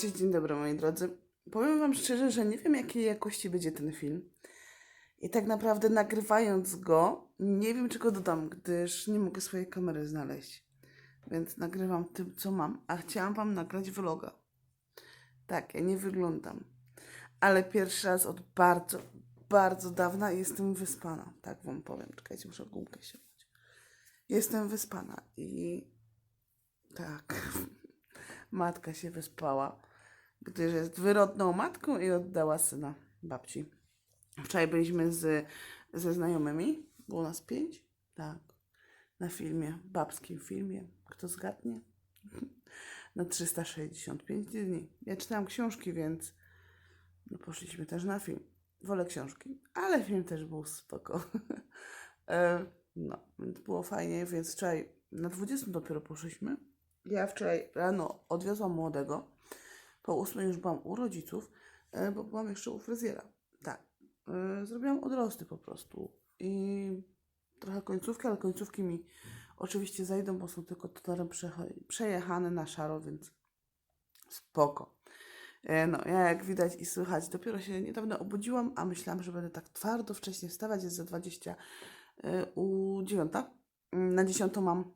Cześć, dzień dobry moi drodzy. Powiem wam szczerze, że nie wiem jakiej jakości będzie ten film. I tak naprawdę nagrywając go, nie wiem czego dodam, gdyż nie mogę swojej kamery znaleźć. Więc nagrywam tym, co mam, a chciałam wam nagrać vloga. Tak, ja nie wyglądam. Ale pierwszy raz od bardzo, bardzo dawna jestem wyspana. Tak wam powiem. Czekajcie, muszę gumkę ściągnąć. Jestem wyspana i tak. Matka się wyspała, gdyż jest wyrodną matką i oddała syna babci. Wczoraj byliśmy z, ze znajomymi, było nas pięć, tak, na filmie, babskim filmie. Kto zgadnie? Na 365 dni. Ja czytałam książki, więc no poszliśmy też na film. Wolę książki, ale film też był spoko. E, no, było fajnie, więc wczoraj na 20 dopiero poszliśmy. Ja wczoraj rano odwiozłam młodego. Po ósmej już byłam u rodziców, e, bo byłam jeszcze u fryzjera. Tak. E, Zrobiłam odrosty po prostu. I trochę końcówki, ale końcówki mi oczywiście zajdą, bo są tylko totalem przejechane na szaro, więc spoko. E, No, ja jak widać i słychać, dopiero się niedawno obudziłam, a myślałam, że będę tak twardo wcześnie wstawać, jest za 20 e, u 9. Na 10 mam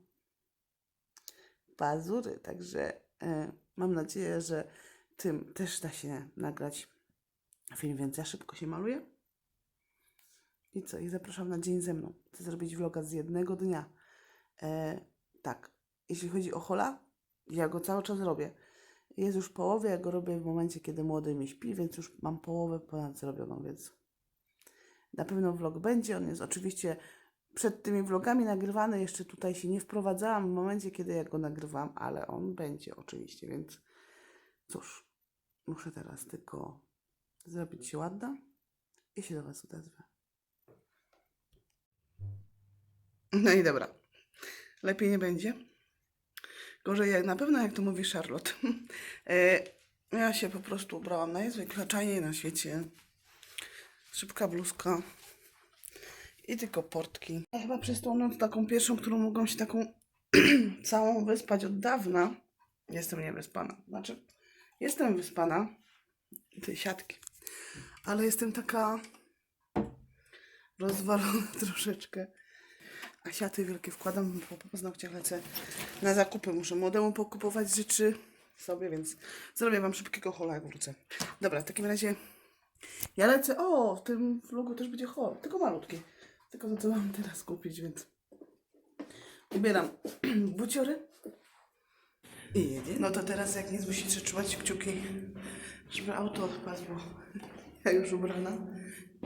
pazury, także mam nadzieję, że tym też da się nagrać film, więc ja szybko się maluję. I co? I zapraszam na dzień ze mną. Chcę zrobić vloga z jednego dnia. E, tak, jeśli chodzi o hola, ja go cały czas robię. Jest już połowie, ja go robię w momencie, kiedy młody mi śpi, więc już mam połowę ponad zrobioną, więc na pewno vlog będzie. On jest oczywiście przed tymi vlogami nagrywany. Jeszcze tutaj się nie wprowadzałam w momencie, kiedy ja go nagrywam, ale on będzie oczywiście, więc cóż, muszę teraz tylko zrobić się ładna i się do Was odezwę. No i dobra. Lepiej nie będzie. Gorzej jak na pewno, jak to mówi Charlotte. E, ja się po prostu ubrałam najzwyklejniej na świecie. Szybka bluzka i tylko portki. Ja chyba przez tą noc taką pierwszą, którą mogłam się taką całą wyspać od dawna, jestem niewyspana. Znaczy, jestem wyspana, tej siatki, ale jestem taka rozwalona troszeczkę. A siaty wielkie wkładam, bo po paznokciach lecę na zakupy. Muszę młodemu pokupować rzeczy sobie, więc zrobię Wam szybkiego hola, jak wrócę. Dobra, w takim razie ja lecę. O, w tym vlogu też będzie hol, tylko malutki. Tylko to, co mam teraz kupić, więc ubieram buciory i jedzie. No to teraz, jak nic, musicie trzymać kciuki, żeby auto odpadł, bo ja już ubrana.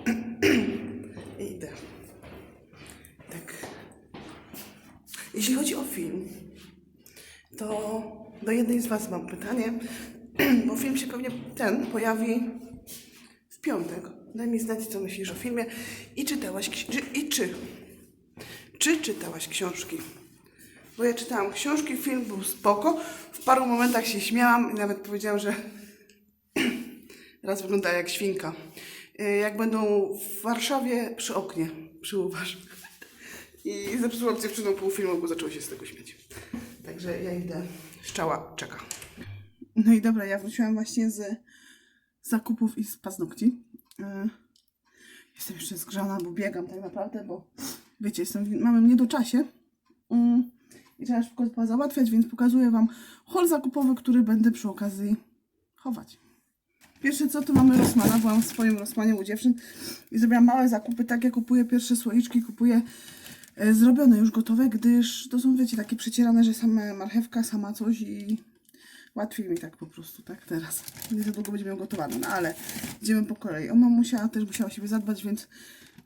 I idę. Tak. Jeśli chodzi o film, to do jednej z Was mam pytanie, bo film się pewnie ten pojawi w piątek. Daj mi znać, co myślisz o filmie i czytałaś, i czy, czy czytałaś książki. Bo ja czytałam książki, film był spoko, w paru momentach się śmiałam i nawet powiedziałam, że raz wygląda jak świnka. Y, Jak będą w Warszawie przy oknie, przyuważ. I zepsułam dziewczyną pół filmu, bo zaczęło się z tego śmiać. Także ja idę. Szczała czeka. No i dobra, ja wróciłam właśnie z zakupów i z paznokci. Yy, Jestem jeszcze zgrzana, bo biegam tak naprawdę, bo wiecie, jestem w małym niedoczasie. I trzeba szybko załatwiać, więc pokazuję Wam hol zakupowy, który będę przy okazji chować. Pierwsze co, to mamy Rossmana. Byłam w swoim Rossmanie u dziewczyn i zrobiłam małe zakupy. Tak jak kupuję pierwsze słoiczki, kupuję e, zrobione już gotowe, gdyż to są, wiecie, takie przecierane, że sama marchewka, sama coś i łatwiej mi tak po prostu, tak teraz. Nie za długo będzie miał gotowane, no ale idziemy po kolei. O mamusia też musiała o siebie zadbać, więc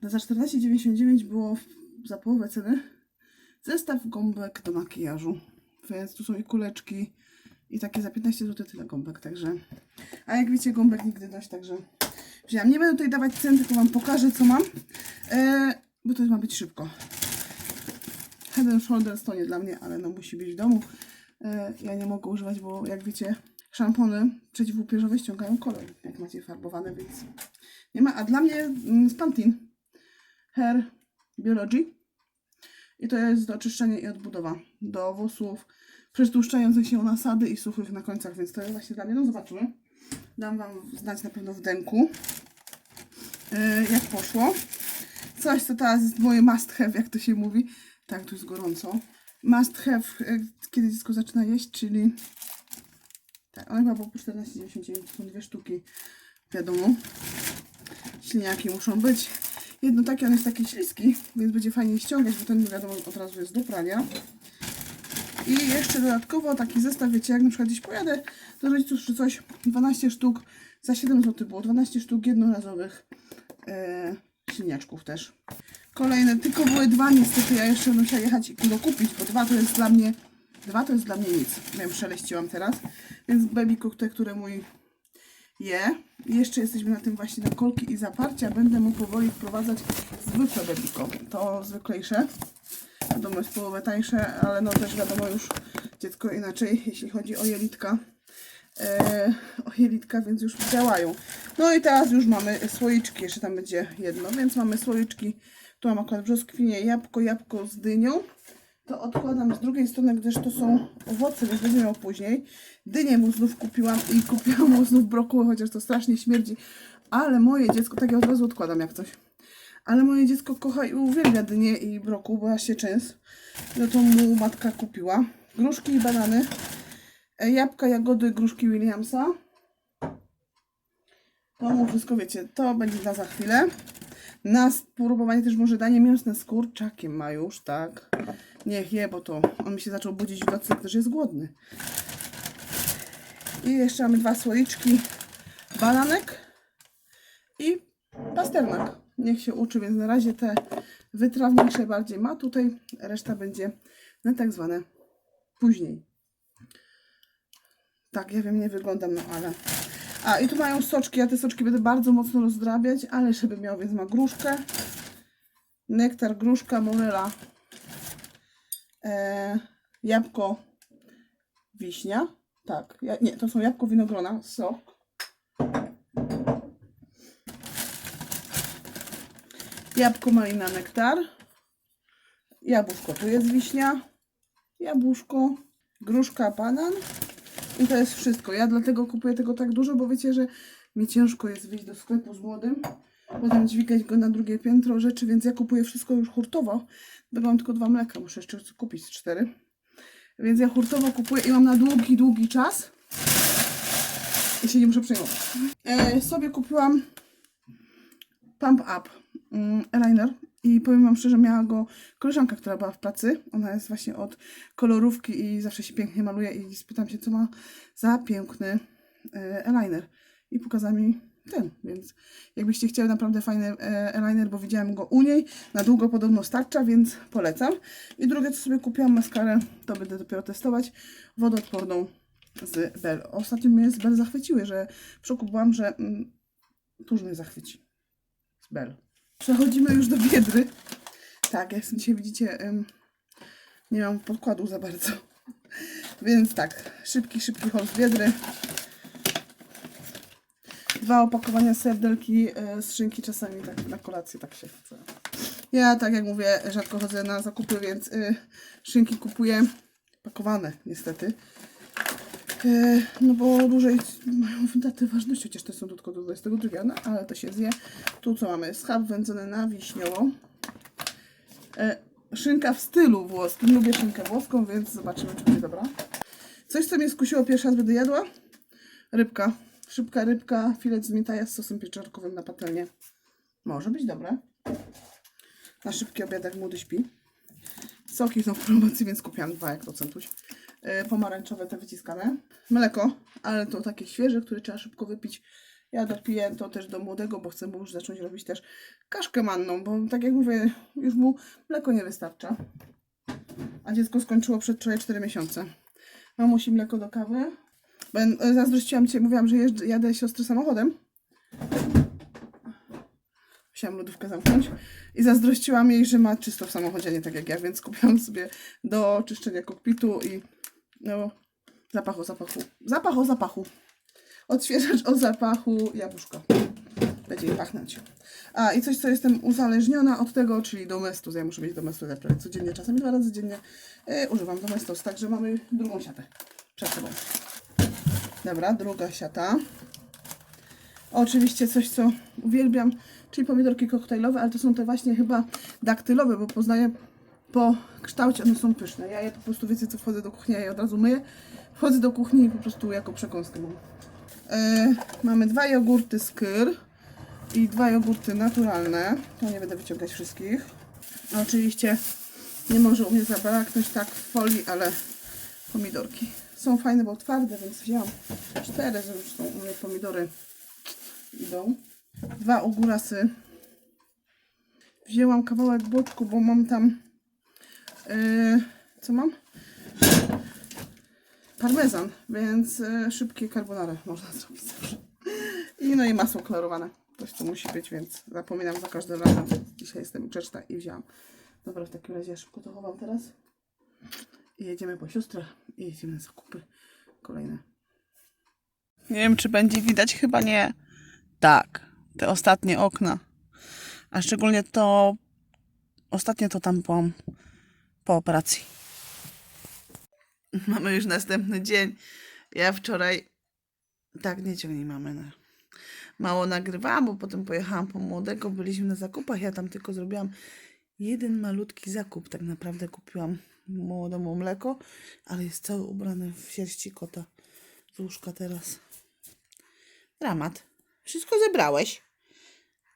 za 14,99 było za połowę ceny zestaw gąbek do makijażu. Więc tu są i kuleczki i takie za 15 zł tyle gąbek, także... A jak wiecie, gąbek nigdy dość, także wziąłam. Nie będę tutaj dawać cen, tylko Wam pokażę, co mam, e, bo to ma być szybko. Head and Shoulders to nie dla mnie, ale no musi być w domu. E, ja nie mogę używać, bo jak wiecie, szampony przeciwupierzowe ściągają kolor, jak macie farbowane, więc nie ma. A dla mnie mm, z Pantene Hair Biology I to jest do oczyszczenia i odbudowa do włosów przetłuszczających się nasady i suchych na końcach, więc to jest właśnie dla mnie. No zobaczymy. Dam Wam znać na pewno w denku, yy, jak poszło. Coś, co teraz jest moje must have, jak to się mówi. Tak, tu jest gorąco. Must have, yy, kiedy dziecko zaczyna jeść, czyli tak, one chyba po 14,99 to są dwie sztuki, wiadomo. Śliniaki muszą być. Jedno takie, on jest taki śliski, więc będzie fajnie ściągać, bo ten wiadomo od razu jest do prania. I jeszcze dodatkowo taki zestaw, wiecie, jak na przykład gdzieś pojadę do rodziców czy coś, 12 sztuk za 7 zł było, 12 sztuk jednorazowych e, też. Kolejne, tylko były dwa niestety, ja jeszcze musiała jechać i kilo kupić, bo dwa to jest dla mnie, dwa to jest dla mnie nic. Wiem, przeleściłam teraz, więc baby te, które mój je. Jeszcze jesteśmy na tym właśnie na kolki i zaparcia. Będę mu powoli wprowadzać zwykłe babiko. To zwyklejsze. Wiadomo, jest połowę tańsze, ale no też wiadomo już dziecko inaczej, jeśli chodzi o jelitka. E, o jelitka, więc już działają. No i teraz już mamy słoiczki, jeszcze tam będzie jedno, więc mamy słoiczki. Tu mam akurat brzoskwinie, jabłko, jabłko z dynią. To odkładam z drugiej strony, gdyż to są owoce, więc będę miał później. Dynię mu znów kupiłam i kupiłam mu znów brokuły, chociaż to strasznie śmierdzi. Ale moje dziecko, tak ja od razu odkładam jak coś. Ale moje dziecko kocha i uwielbia dynię i brokuł, bo właśnie częst. No to mu matka kupiła. Gruszki i banany. E, Jabłka, jagody, gruszki Williamsa. To mu wszystko wiecie, to będzie na za chwilę. Na spróbowanie też może danie mięsne z kurczakiem ma już, tak. Niech je, bo to on mi się zaczął budzić w nocy, gdyż jest głodny. I jeszcze mamy dwa słoiczki bananek i pasternak. Niech się uczy, więc na razie te wytrawniejsze bardziej ma tutaj, reszta będzie na tak zwane później. Tak, ja wiem, nie wyglądam, no ale... A, i tu mają soczki, ja te soczki będę bardzo mocno rozdrabiać, ale żeby miał, więc ma gruszkę, nektar, gruszka, moryla, e, jabłko, wiśnia, tak, ja, nie, to są jabłko, winogrona, sok, jabłko, malina, nektar, jabłuszko, tu jest wiśnia, jabłuszko, gruszka, banan. I to jest wszystko. Ja dlatego kupuję tego tak dużo, bo wiecie, że mi ciężko jest wyjść do sklepu z młodym, potem dźwigać go na drugie piętro rzeczy, więc ja kupuję wszystko już hurtowo, bo tylko dwa mleka, muszę jeszcze kupić cztery. Więc ja hurtowo kupuję i mam na długi, długi czas i się nie muszę przejmować. E, sobie kupiłam Pump Up mm, eyeliner i powiem Wam szczerze, miała go koleżanka, która była w pracy. Ona jest właśnie od kolorówki i zawsze się pięknie maluje i spytam się, co ma za piękny e, eyeliner. I pokazała mi ten, więc jakbyście chcieli naprawdę fajny e, eyeliner, bo widziałam go u niej, na długo podobno starcza, więc polecam. I drugie, co sobie kupiłam, maskarę, to będę dopiero testować, wodoodporną z Bell. Ostatnio mnie z Bell zachwyciły, że w szoku byłam, że mm, tuż mnie zachwyci z Bell. Przechodzimy już do Biedry. Tak, ja jestem dzisiaj, widzicie, em, nie mam podkładu za bardzo. Więc tak, szybki, szybki haul z Biedry. Dwa opakowania serdelki e, z szynki, czasami tak na kolację tak się chce. Ja, tak jak mówię, rzadko chodzę na zakupy, więc y, szynki kupuję pakowane, niestety. E, no bo dłużej mają datę ważności, chociaż to są tylko do 22, no ale to się zje. Tu co mamy? Schab wędzony na wiśniowo. E, szynka w stylu włoskim. Lubię szynkę włoską, więc zobaczymy, czy będzie dobra. Coś, co mnie skusiło pierwszy raz będę jadła. Rybka. Szybka rybka, filet z mietaja z sosem pieczarkowym na patelnię. Może być dobre. Na szybki obiadek młody śpi. Soki są w promocji, więc kupiłam dwa, jak to centuś. Yy, pomarańczowe te wyciskane. Mleko, ale to takie świeże, które trzeba szybko wypić. Ja dopiję to też do młodego, bo chcę mu już zacząć robić też kaszkę manną, bo tak jak mówię, już mu mleko nie wystarcza. A dziecko skończyło przedwczoraj 4 miesiące. Mamusi mleko do kawy. Ben, zazdrościłam Cię, mówiłam, że jeżdżę, jadę siostry samochodem. Musiałam lodówkę zamknąć. I zazdrościłam jej, że ma czysto w samochodzie, nie tak jak ja, więc kupiłam sobie do czyszczenia kokpitu i no, zapach o zapachu. Zapach o zapachu. Odświeżacz o zapachu jabłuszka. będzie jej pachnąć. A i coś, co jestem uzależniona od tego, czyli domestos. Ja muszę mieć domestos prawie codziennie, czasami dwa razy dziennie e, używam domestos. Także mamy drugą siatę przed sobą. Dobra, druga siata. Oczywiście coś, co uwielbiam, czyli pomidorki koktajlowe, ale to są te właśnie chyba daktylowe, bo poznaję po kształcie, one są pyszne. Ja je po prostu, wiecie co, wchodzę do kuchni, ja je od razu myję. Wchodzę do kuchni i po prostu jako przekąskę mam. E, mamy dwa jogurty skyr i dwa jogurty naturalne. To nie będę wyciągać wszystkich. Oczywiście nie może u mnie zabraknąć tak w folii, ale pomidorki. Są fajne, bo twarde, więc wzięłam cztery, zresztą u mnie pomidory idą. Dwa ogórasy. Wzięłam kawałek boczku, bo mam tam yy, co mam? Parmezan, więc yy, szybkie carbonara można zrobić zawsze. I no i masło klarowane. Coś co musi być, więc zapominam za każdym razem. Dzisiaj jestem grzeczna i wzięłam. Dobra, w takim razie szybko to chowam teraz. Jedziemy po siostrę i jedziemy na zakupy kolejne. Nie wiem, czy będzie widać, chyba nie. Tak, te ostatnie okna. A szczególnie to. Ostatnio to tam byłam po operacji. Mamy już następny dzień. Ja wczoraj. Tak, nie ciągnij mamy. Na... Mało nagrywałam, bo potem pojechałam po młodego. Byliśmy na zakupach. Ja tam tylko zrobiłam jeden malutki zakup. Tak naprawdę kupiłam młodemu mleko, ale jest cały ubrany w sierści kota z łóżka teraz. Dramat. Wszystko zebrałeś.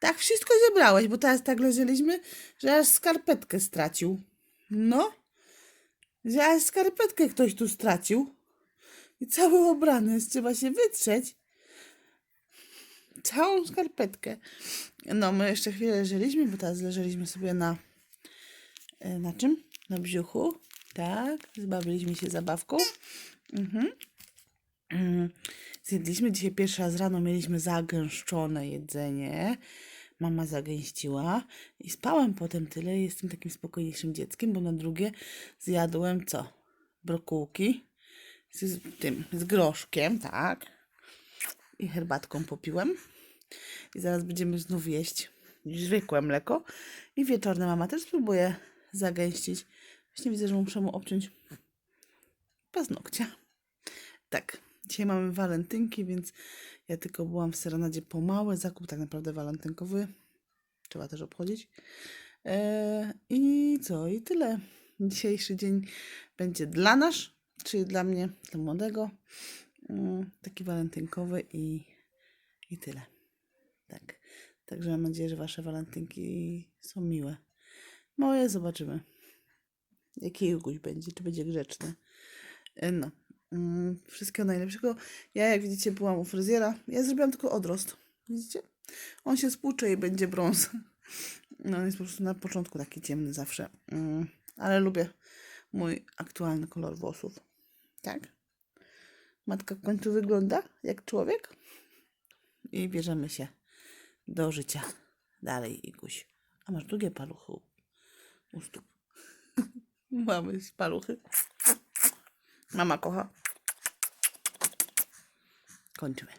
Tak, wszystko zebrałeś, bo teraz tak leżeliśmy, że aż skarpetkę stracił. No, że aż skarpetkę ktoś tu stracił. I cały ubrany jest, trzeba się wytrzeć. Całą skarpetkę. No, my jeszcze chwilę leżeliśmy, bo teraz leżeliśmy sobie na... e, Na czym? Na brzuchu. Tak, zbawiliśmy się zabawką. Mhm. Zjedliśmy dzisiaj pierwszy raz rano, mieliśmy zagęszczone jedzenie. Mama zagęściła i spałem potem tyle. Jestem takim spokojniejszym dzieckiem, bo na drugie zjadłem co? Brokułki z tym, z groszkiem, tak. I herbatką popiłem. I zaraz będziemy znów jeść zwykłe mleko. I wieczorne mama też spróbuje zagęścić. Właśnie widzę, że muszę mu obciąć paznokcia. Tak, dzisiaj mamy walentynki, więc ja tylko byłam w serenadzie po mały zakup, tak naprawdę walentynkowy. Trzeba też obchodzić. Eee, I co? I tyle. Dzisiejszy dzień będzie dla nas, czyli dla mnie, dla młodego. Mm, Taki walentynkowy i, i tyle. Tak. Także mam nadzieję, że wasze walentynki są miłe. Moje zobaczymy. Jaki Juguś będzie, czy będzie grzeczny. E, No. Mm, Wszystkiego najlepszego. Ja, jak widzicie, byłam u fryzjera. Ja zrobiłam tylko odrost. Widzicie? On się spłucze i będzie brąz. No, on jest po prostu na początku taki ciemny zawsze. Mm, Ale lubię mój aktualny kolor włosów. Tak? Matka w końcu wygląda jak człowiek. I bierzemy się do życia. Dalej, Iguś. A masz drugie paluchy u- stóp. Mamy paluchy. Mama kocha. Kończymy.